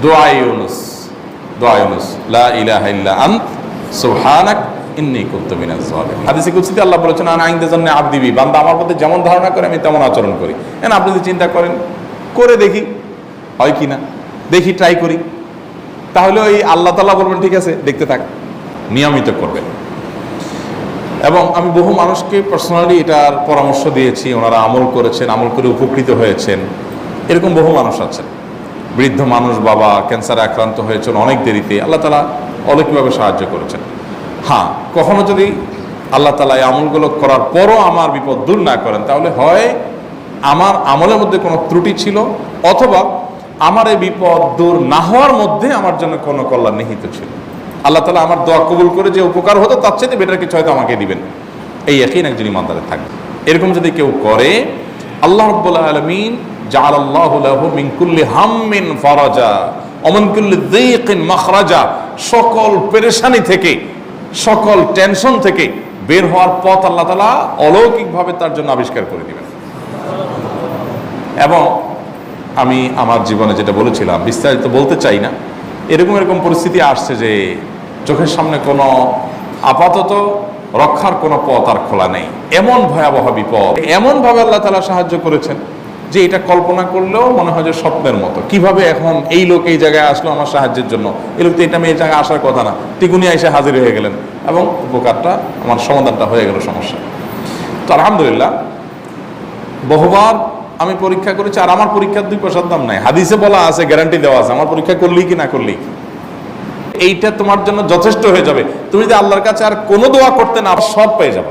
দোয়া ইউনুস দোয়া ইউনুস, লা ইলাহা ইল্লা আন্ত, সুবহানাক ইন্নী কুনতু মিনাজ জালিমিন হাদিসে আমার যেমন ধারণা করে, আমি তেমন আচরণ করি। আপনি যদি চিন্তা করেন, করে দেখি, হয় কি না? দেখি ট্রাই করি। তাহলে ওই আল্লাহ তাআলা বলবেন, ঠিক আছে, দেখতে থাক। নিয়মিত করবেন। এবং আমি বহু মানুষকে পার্সোনালি এটার পরামর্শ দিয়েছি, ওনারা আমল করেছেন, আমল করে উপকৃত হয়েছেন। এরকম বহু মানুষ আছেন। বৃদ্ধ মানুষ, বাবা ক্যান্সারে আক্রান্ত হয়েছেন অনেক দেরিতে, আল্লাহ তালা অলৌকিকভাবে সাহায্য করেছেন। হ্যাঁ কখনো যদি আল্লাহ তালা এই আমলগুলো করার পরও আমার বিপদ দূর না করেন, তাহলে হয় আমার আমলের মধ্যে কোনো ত্রুটি ছিল, অথবা আমার এই বিপদ দূর না হওয়ার মধ্যে আমার জন্য কোনো কল্যাণ নিহিত ছিল। আল্লাহ তালা আমার দোয়া কবুল করে যে উপকার হতো, তার চাইতে বেটার কিছু হয়তো আমাকে দিবেন। এই একই একজন ইমানদারে থাকবে। এরকম যদি কেউ করে, আল্লাহ রব্বুল্লাহ আলমিন জাল আল্লাহ মিন কুল্লি হাম্মিন ফরাজা অমন কুল্লি দিকিন মাখরাজা। সকল পেরেশানি থেকে, সকল টেনশন থেকে বের হওয়ার পথ আল্লাহ তালা অলৌকিকভাবে তার জন্য আবিষ্কার করে দিবেন। এবং আমি আমার জীবনে যেটা বলেছিলাম, বিস্তারিত বলতে চাই না, এরকম এরকম পরিস্থিতি আসছে যে চোখের সামনে কোনো আপাতত রক্ষার কোনো পথ আর খোলা নেই। এমন ভয়াবহ বিপদ, এমনভাবে আল্লাহ তালা সাহায্য করেছেন যে এটা কল্পনা করলেও মনে হয় যে স্বপ্নের মতো। কীভাবে এখন এই লোক এই জায়গায় আসলো আমার সাহায্যের জন্য? এই লোক তো এটা এই জায়গায় আসার কথা না। তিগুনি এসে হাজির হয়ে গেলেন এবং উপকারটা, আমার সমাধানটা হয়ে গেল সমস্যা। তো আলহামদুলিল্লাহ, বহুবার আমি পরীক্ষা করেছি আর আমার পরীক্ষার দুই পয়সার দাম নাই। হাদিসে বলা আছে গ্যারান্টি দেওয়া আছে, আমার পরীক্ষা করলি কি না করলি এইটা তোমার জন্য যথেষ্ট হয়ে যাবে। তুমি যদি আল্লাহর কাছে আর কোনো দোয়া করতে না সব পেয়ে যাবে।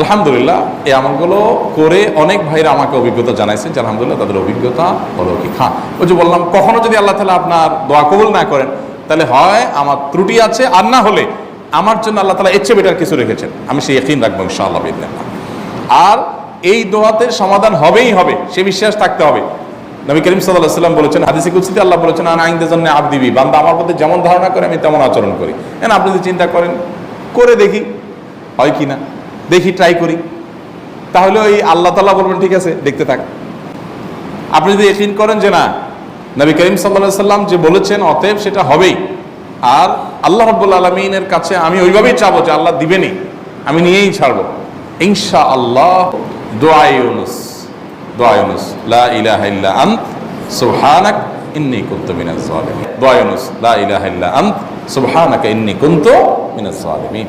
আলহামদুলিল্লাহ, এই আমলগুলো করে অনেক ভাইরা আমাকে অভিজ্ঞতা জানাইছেন যে আলহামদুলিল্লাহ তাদের অভিজ্ঞতা হলো কি হ্যাঁ ওই যে বললাম, কখনো যদি আল্লাহ তালা আপনার দোয়া কবুল না করেন, তাহলে হয় আমার ত্রুটি আছে, আর না হলে আমার জন্য আল্লাহ তালা এর চেয়ে বেটার কিছু রেখেছেন। আমি সেই একই রাখব ইনশাআল্লাহ বিদিনাল্লাহ। আর এই দোয়াতে সমাধান হবেই হবে, সে বিশ্বাস থাকতে হবে। নবী করিম সাল্লাহ সাল্লাম বলেছেন, হাদিসে কুচিতে আল্লাহ বলেছেন, আন আইনদের জন্য আব দিবি বান্দা আমার প্রতি যেমন ধারণা করে, আমি তেমন আচরণ করি। হ্যাঁ আপনি যদি চিন্তা করেন, করে দেখি, হয় কি না? দেখি ট্রাই করি। তাহলে ওই আল্লাহ তাল্লাহ বলবেন, ঠিক আছে, দেখতে থাক। আপনি যদি একিন করেন যে, না, নবী করিম সাল্লাহ সাল্লাম যে বলেছেন, অতএব সেটা হবেই। আর আল্লাহ রব্বুল আলমিনের কাছে আমি ওইভাবেই চাবো যে, আল্লাহ দিবেনি আমি নিয়েই ছাড়বো। ইনশা আল্লাহ দোয়া ইউনুস দোয়া ইউনুস। লা ইলাহা ইল্লা আন্ত, সুবহানাক ইন্নী কুনতু মিনাজ জালিমিন দোয়া ইউনুস, লা ইলাহা ইল্লা আন্ত, সুবহানাকা ইন্নী কুনতু মিনাজ জালিমিন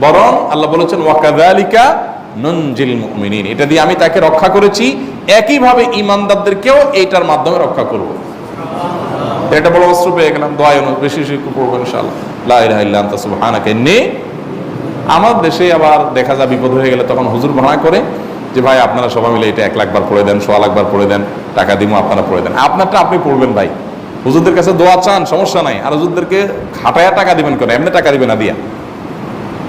বরং আল্লাহ বলেছেন ওয়াকাদালিকা নুনজিল মুমিনিন। এটা দিয়ে আমি তাকে রক্ষা করেছি। একইভাবে ইমানদারদেরকেও এইটার মাধ্যমে রক্ষা করব। এটা বড় অস্ত্র পেয়ে গেলাম। দোয়া ইউনুস বেশি বেশি পড়ব ইনশাআল্লাহ। লা ইলাহা আমার দেশে আবার দেখা যায় বিপদ হয়ে গেলে তখন হুজুর ভাড়া করে যে, ভাই, আপনারা সবাই মিলে এটা এক লাখবার পড়ে দেন, সোয়া লাখবার পড়ে দেন, টাকা দিব আপনারা পড়ে দেন। আপনারটা আপনি পড়বেন ভাই। হুজুরদের কাছে দোয়া চান, সমস্যা নাই। আর হুজুরদেরকে খাটায়া টাকা দিবেন কেন? এমনি টাকা দিবেন না দিয়া।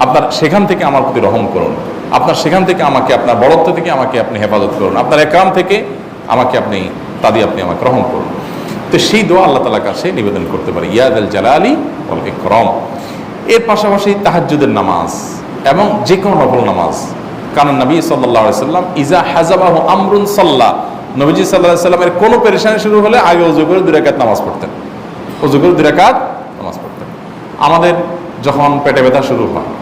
আপনার সেখান থেকে আমার প্রতি রহম করুন। আপনার সেখান থেকে আমাকে, আপনার বড়ত্ব থেকে আমাকে আপনি হেফাজত করুন। আপনার একরাম থেকে আমাকে আপনি, তাদি আপনি আমাকে রহম করুন। তো সেই দোয়া আল্লাহ তালার কাছে নিবেদন করতে পারে। ইয়াদ আল জালালি ওয়াল ইকরাম। এর পাশাপাশি তাহাজ্জুদের নামাজ এবং যে কোনো নফল নামাজ। কারণ নবী সাল্লাহ সাল্লাম, ইজা হাজাবাহ আমরুন সাল্লাহ নবীজি সাল্লাহ সাল্লামের কোনো পেরেশানি শুরু হলে আগে অজু করে দুরাকাত নামাজ পড়তেন। অজু করে দুরাকাত নামাজ পড়তেন। আমাদের যখন পেটে ব্যথা শুরু হয়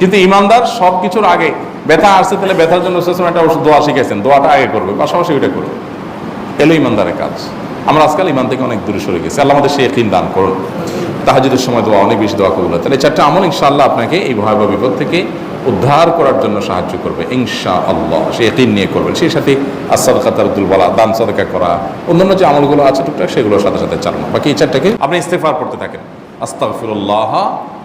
কিন্তু ইমানদার সব কিছুর আগে ব্যথা আসছে, তাহলে ব্যথার জন্য একটা ওষুধ দোয়া শিখেছেন দোয়াটা আগে করবে, পাশাপাশি ওইটা করবে। এলো ইমানদারের কাজ। আমরা আজকাল ইমান থেকে অনেক দূরে সরে গেছি। আল্লাহ আমাদের সেই একদিন দান করুন। তাহাজুদের সময় দোয়া, অনেক বেশি দোয়া করব তাহলে চারটা আমল ইনশাআল্লাহ আপনাকে এই ভয়াবহ বিপদ থেকে উদ্ধার করার জন্য সাহায্য করবে ইনশা আল্লাহ সে একদিন নিয়ে করবেন। সেই সাথে আসাদ কাতারুদ্দুল বলা, দান সদকা করা, অন্যান্য যে আমলগুলো আছে টুকটাক, সেগুলোর সাথে সাথে চালানো। বাকি এই চারটাকে আপনি ইস্তেফার করতে থাকেন। আস্তাগফিরুল্লাহ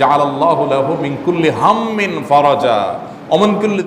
জাল আল্লাহ মিনকুল্লি হাম্মিন ফরাজা অমনকুল্লি